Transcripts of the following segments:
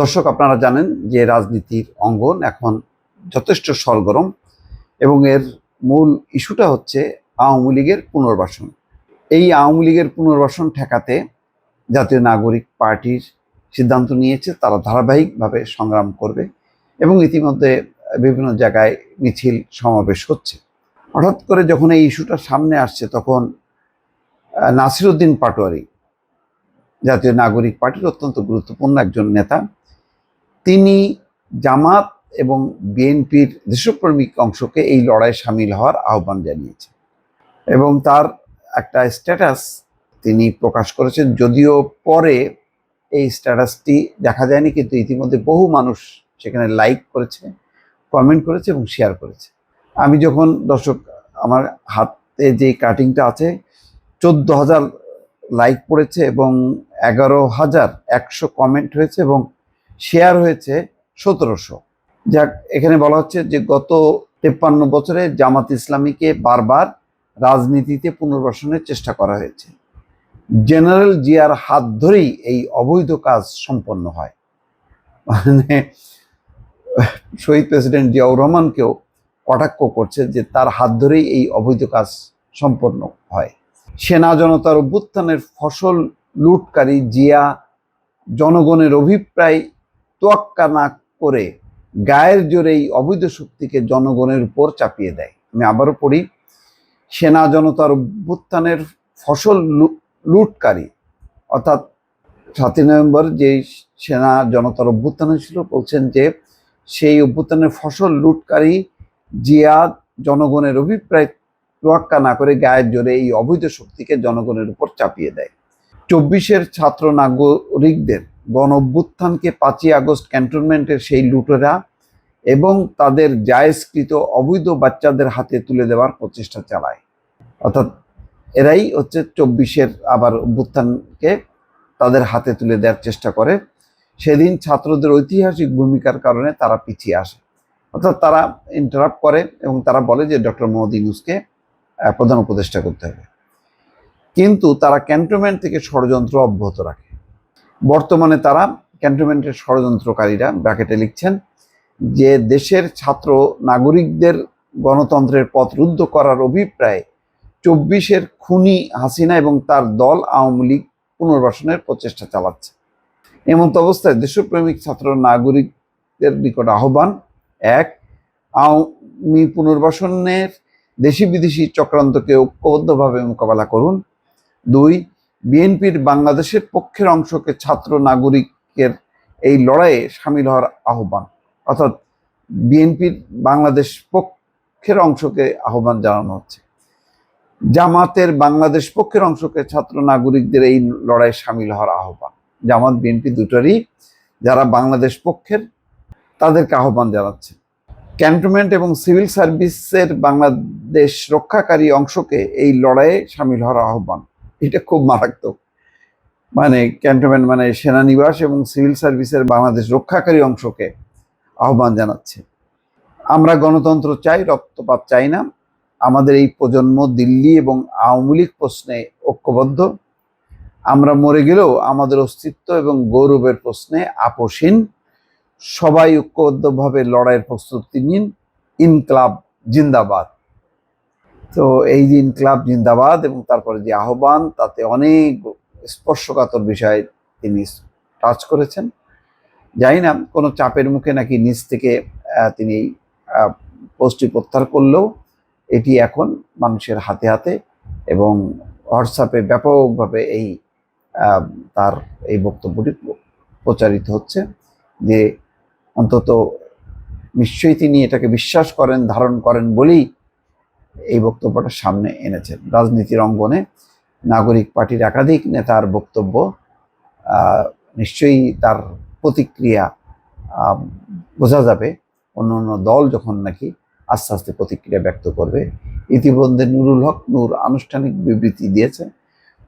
দর্শক, আপনারা জানেন যে রাজনীতির অঙ্গন এখন যথেষ্ট সরগরম এবং এর মূল ইস্যুটা হচ্ছে আওয়ামী লীগের পুনর্বাসন। এই আওয়ামী লীগের পুনর্বাসন ঠেকাতে জাতীয় নাগরিক পার্টির সিদ্ধান্ত নিয়েছে, তারা ধারাবাহিকভাবে সংগ্রাম করবে এবং ইতিমধ্যে বিভিন্ন জায়গায় মিছিল সমাবেশ হচ্ছে। হঠাৎ করে যখন এই ইস্যুটা সামনে আসছে, তখন নাসিরুদ্দিন পাটোয়ারি জাতীয় নাগরিক পার্টির অত্যন্ত গুরুত্বপূর্ণ একজন নেতা। তিনি জামাত এবং বিএনপির দেশপ্রেমিক অংশকে এই লড়াইয়ে সামিল হওয়ার আহ্বান জানিয়েছে এবং তার একটা স্ট্যাটাস তিনি প্রকাশ করেছেন, যদিও পরে এই স্ট্যাটাসটি দেখা যায়নি, কিন্তু ইতিমধ্যে বহু মানুষ সেখানে লাইক করেছে, কমেন্ট করেছে এবং শেয়ার করেছে। আমি যখন, দর্শক, আমার হাতে যে কাটিংটা আছে, চোদ্দ হাজার লাইক পড়েছে এবং এগারো হাজার একশো কমেন্ট হয়েছে এবং শেয়ার হয়েছে সতেরোশো। যাক, এখানে বলা হচ্ছে যে গত তেপ্পান্ন বছরে জামাত ইসলামীকে বারবার রাজনীতিতে পুনর্বাসনের চেষ্টা করা হয়েছে। জেনারেল জিয়ার হাত ধরেই এই অবৈধ কাজ সম্পন্ন হয়। মানে শহীদ প্রেসিডেন্ট জিয়াউর রহমানকেও কটাক্ষ করছে যে তার হাত ধরেই এই অবৈধ কাজ সম্পন্ন হয়। সেনা জনতার অভ্যুত্থানের ফসল লুটকারী জিয়া জনগণের অভিপ্রায় তোয়াক্কা না করে গায়ের জোরে এই অবৈধ শক্তিকে জনগণের উপর চাপিয়ে দেয়। আমি আবারও পড়ি, সেনা জনতার অভ্যুত্থানের ফসল লুটকারী। অর্থাৎ সাতই নভেম্বর যে সেনা জনতার অভ্যুত্থান হয়েছিল, বলছেন যে সেই অভ্যুত্থানের ফসল লুটকারী জিয়া জনগণের অভিপ্রায় তোয়াক্কা না করে গায়ের জোরে এই অবৈধ শক্তিকে জনগণের উপর চাপিয়ে দেয়। চব্বিশের ছাত্র নাগরিকদের গণ অভ্যুত্থানকে পাঁচই আগস্ট ক্যান্টনমেন্টের সেই লুটেরা এবং তাদের জায়েজকৃত অবৈধ বাচ্চাদের হাতে তুলে দেওয়ার প্রচেষ্টা চালায়। অর্থাৎ এরাই হচ্ছে চব্বিশের আবার অভ্যুত্থানকে তাদের হাতে তুলে দেওয়ার চেষ্টা করে। সেদিন ছাত্রদের ঐতিহাসিক ভূমিকার কারণে তারা পিছিয়ে আসে। অর্থাৎ তারা ইন্টারাপ্ট করে এবং তারা বলে যে ডক্টর মোহাম্মদ ইউনুসকে প্রধান উপদেষ্টা করতে হবে। কিন্তু তারা ক্যান্টনমেন্ট থেকে ষড়যন্ত্র অব্যাহত রাখে। বর্তমানে তারা ক্যান্টনমেন্টের ষড়যন্ত্রকারীরা ব্র্যাকেটে লিখছেন যে দেশের ছাত্র নাগরিকদের গণতন্ত্রের পথ রুদ্ধ করার অভিপ্রায় চব্বিশের খুনি হাসিনা এবং তার দল আওয়ামী লীগ পুনর্বাসনের প্রচেষ্টা চালাচ্ছে। এমত অবস্থায় দেশপ্রেমিক ছাত্র নাগরিকদের নিকট আহ্বান, এক, আওয়ামী পুনর্বাসনের দেশি বিদেশি চক্রান্তকে ঐক্যবদ্ধভাবে মোকাবেলা করুন। দুই, বিএনপির বাংলাদেশের পক্ষের অংশকে ছাত্র নাগরিকের এই লড়াইয়ে সামিল হওয়ার আহ্বান। অর্থাৎ বিএনপির বাংলাদেশ পক্ষের অংশকে আহ্বান জানানো হচ্ছে। জামাতের বাংলাদেশ পক্ষের অংশকে ছাত্র নাগরিকদের এই লড়াইয়ে সামিল হওয়ার আহ্বান। জামাত, বিএনপি দুটোরই যারা বাংলাদেশ পক্ষের, তাদেরকে আহ্বান জানাচ্ছে। ক্যান্টনমেন্ট এবং সিভিল সার্ভিসের বাংলাদেশ রক্ষাকারী অংশকে এই লড়াইয়ে সামিল হওয়ার আহ্বান। এটা খুব মারাত্মক। মানে ক্যান্টনমেন্ট মানে সেনানিবাস এবং সিভিল সার্ভিসের বাংলাদেশ রক্ষাকারী অংশকে আহ্বান জানাচ্ছে। আমরা গণতন্ত্র চাই, রক্তপাত চাই না। আমাদের এই প্রজন্ম দিল্লি এবং আওয়ামী লীগ প্রশ্নে ঐক্যবদ্ধ। আমরা মরে গেলেও আমাদের অস্তিত্ব এবং গৌরবের প্রশ্নে আপোষহীন। সবাই ঐক্যবদ্ধভাবে লড়াইয়ের প্রস্তুতি নিন। ইনকলাব জিন্দাবাদ। তো এই যে ইনকলাব জিন্দাবাদ এবং তারপরে যে আহ্বান, তাতে অনেক স্পর্শকাতর বিষয় তিনি টাচ করেছেন। জানি না, কোনো চাপের মুখে নাকি নিজ থেকে তিনি পোস্টটি প্রত্যাহার করলেও এটি এখন মানুষের হাতে হাতে এবং হোয়াটসঅ্যাপে ব্যাপকভাবে এই তার এই বক্তব্যটি প্রচারিত হচ্ছে যে অন্তত নিশ্চয়ই তিনি এটাকে বিশ্বাস করেন, ধারণ করেন বলেই এই বক্তব্যটা সামনে এনেছেন। রাজনীতির অঙ্গনে নাগরিক পার্টির একাধিক নেতার বক্তব্য নিশ্চয়ই তার প্রতিক্রিয়া বোঝা যাবে। অন্য অন্য দল যখন নাকি আস্তে আস্তে প্রতিক্রিয়া ব্যক্ত করবে, ইতিমধ্যে নুরুল হক নূর আনুষ্ঠানিক বিবৃতি দিয়েছে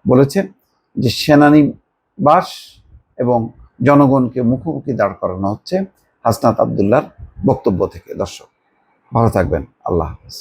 বলেছে যে সেনানিবাস এবং জনগণকে মুখোমুখি দাঁড় করানো হচ্ছে হাসনাত আবদুল্লার বক্তব্য থেকে। দর্শক, ভালো থাকবেন। আল্লাহ হাফিজ।